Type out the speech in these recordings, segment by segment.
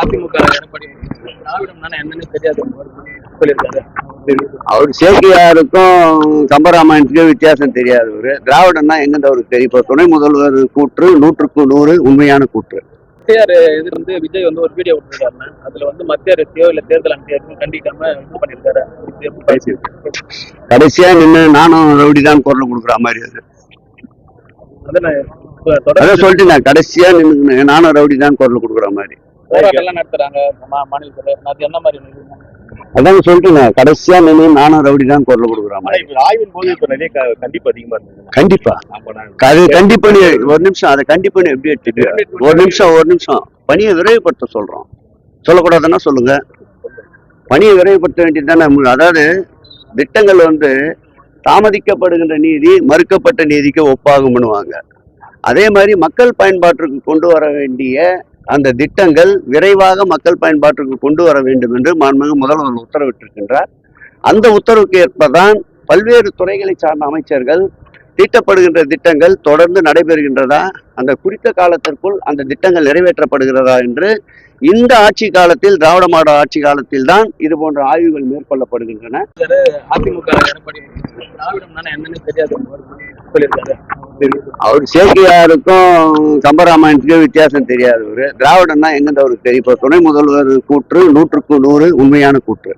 அதிமுக எடப்பாடி திராவிடம்னா என்னன்னு தெரியாது. சொல்லியிருக்காரு அவர் சேக்கியாருக்கும் கம்பராமாயணத்துக்கும் வித்தியாசம் தெரியாது அவரு. திராவிடம்னா எங்கிருந்து அவருக்கு தெரியும்? இப்போ துணை முதல்வர் கூற்று நூற்றுக்கு நூறு உண்மையான கூற்று. மத்திய இது வந்து விஜய் வந்து ஒரு வீடியோ விட்டுருக்காருன்னு அதுல வந்து மத்திய அரசியோ இல்ல தேர்தல் அமைச்சரையும் கண்டிக்காம இது பண்ணிருக்காரு? கடைசியா நின்று நானும் ரவுடி தான் குரல் கொடுக்குற மாதிரி அது. அதான் சொல்லிட்டு நான். கடைசியா நின்று நானும் ரவுடி தான் குரல் கொடுக்குற மாதிரி. போராட்டம்லாம் நடத்துறாங்க. மாநிலத்துல அது என்ன மாதிரி? அதான் சொல்லிட்டு நான் கடைசியா நின்று நானும் ரவுடி தான் குரல் கொடுக்குற ஆனா மாதிரி. இப்ப ஆய்வின் போது இப்ப நிறைய கண்டிப்பு அதிகமா கண்டிப்பா. அது கண்டிப்பா நீ ஒரு நிமிஷம் அதை கண்டிப்பா நீ எப்படி எடுத்துட்டு ஒரு நிமிஷம் ஒரு நிமிஷம். பணியை விரைவுபடுத்த சொல்றோம். சொல்லக்கூடாதுன்னா சொல்லுங்க. பணியை விரைவுபடுத்த வேண்டியது தானே. அதாவது திட்டங்கள் வந்து தாமதிக்கப்படுகின்ற நீதி மறுக்கப்பட்ட நீதிக்கு ஒப்பாகும் பண்ணுவாங்க அதே மாதிரி மக்கள் பயன்பாட்டிற்கு கொண்டு வர வேண்டிய அந்த திட்டங்கள் விரைவாக மக்கள் பயன்பாட்டுக்கு கொண்டு வர வேண்டும் என்று மாண்புமிகு முதல்வர் உத்தரவிட்டிருக்கின்றார். அந்த உத்தரவுக்கு ஏற்பதான் பல்வேறு துறைகளை சார்ந்த அமைச்சர்கள் தீட்டப்படுகின்ற திட்டங்கள் தொடர்ந்து நடைபெறுகின்றதா அந்த குறித்த காலத்திற்குள் அந்த திட்டங்கள் நிறைவேற்றப்படுகிறதா என்று இந்த ஆட்சி காலத்தில் திராவிட மாடல் ஆட்சி காலத்தில் தான் இது போன்ற ஆய்வுகள் மேற்கொள்ளப்படுகின்றன. அதிமுக அவர் சேக்கியாருக்கும் கம்பராமாயணத்துக்கும் வித்தியாசம் தெரியாது அவரு திராவிடம்னா எங்கிருந்து அவருக்கு தெரியும்? இப்போ துணை முதல்வர் கூற்று நூற்றுக்கு நூறு உண்மையான கூற்று.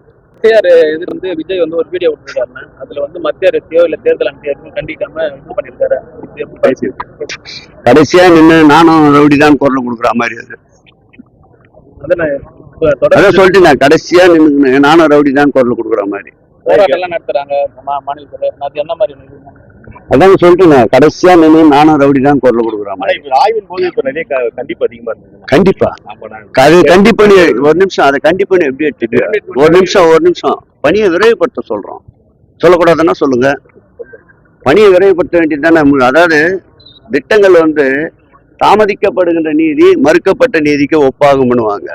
மத்திய இது வந்து விஜய் வந்து ஒரு வீடியோ விட்டுருக்காருன்னு அதுல வந்து மத்திய அரசியோ இல்ல தேர்தல் அமைச்சரையும் கண்டிக்காம இது பேசியிருக்கு? கடைசியா நின்று நானும் ரவுடி தான் குரல் கொடுக்குற மாதிரி அது. அதான் சொல்லிட்டு நான். கடைசியா நின்று நானும் ரவுடி தான் குரல் கொடுக்குற மாதிரி. நடத்துறாங்க. மாநிலத்துல என்ன மாதிரி? அதான் சொல்லிட்டு நான் கடைசியா நின்று நானும் ரவுடி தான் குரல் கொடுக்குற ஆனா மாதிரி இப்ப ஆய்வின் போது இப்ப நிறைய கண்டிப்பு அதிகமா கண்டிப்பா. நான் அது கண்டிப்பா நீ ஒரு நிமிஷம் அதை கண்டிப்பா நீ எப்படி எடுத்துட்டு ஒரு நிமிஷம் ஒரு நிமிஷம். பணியை விரைவுபடுத்த சொல்றோம். சொல்லக்கூடாதுன்னா சொல்லுங்க. பணியை விரைவுபடுத்த வேண்டியது தானே. அதாவது திட்டங்கள் வந்து தாமதிக்கப்படுகின்ற நீதி மறுக்கப்பட்ட நீதிக்கு ஒப்பாகும் பண்ணுவாங்க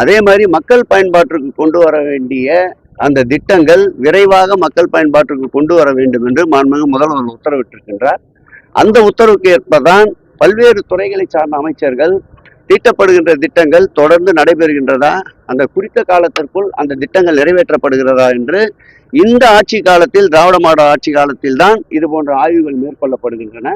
அதே மாதிரி மக்கள் பயன்பாட்டிற்கு கொண்டு வர வேண்டிய அந்த திட்டங்கள் விரைவாக மக்கள் பயன்பாட்டிற்கு கொண்டு வர வேண்டும் என்று மாண்புமிகு முதல்வர் உத்தரவிட்டிருக்கின்றார். அந்த உத்தரவுக்கு ஏற்பதான் பல்வேறு துறைகளை சார்ந்த அமைச்சர்கள் தீட்டப்படுகின்ற திட்டங்கள் தொடர்ந்து நடைபெறுகின்றதா அந்த குறித்த காலத்திற்குள் அந்த திட்டங்கள் நிறைவேற்றப்படுகிறதா என்று இந்த ஆட்சி காலத்தில் திராவிட மாடல் ஆட்சி காலத்தில் தான் இது போன்ற ஆய்வுகள் மேற்கொள்ளப்படுகின்றன.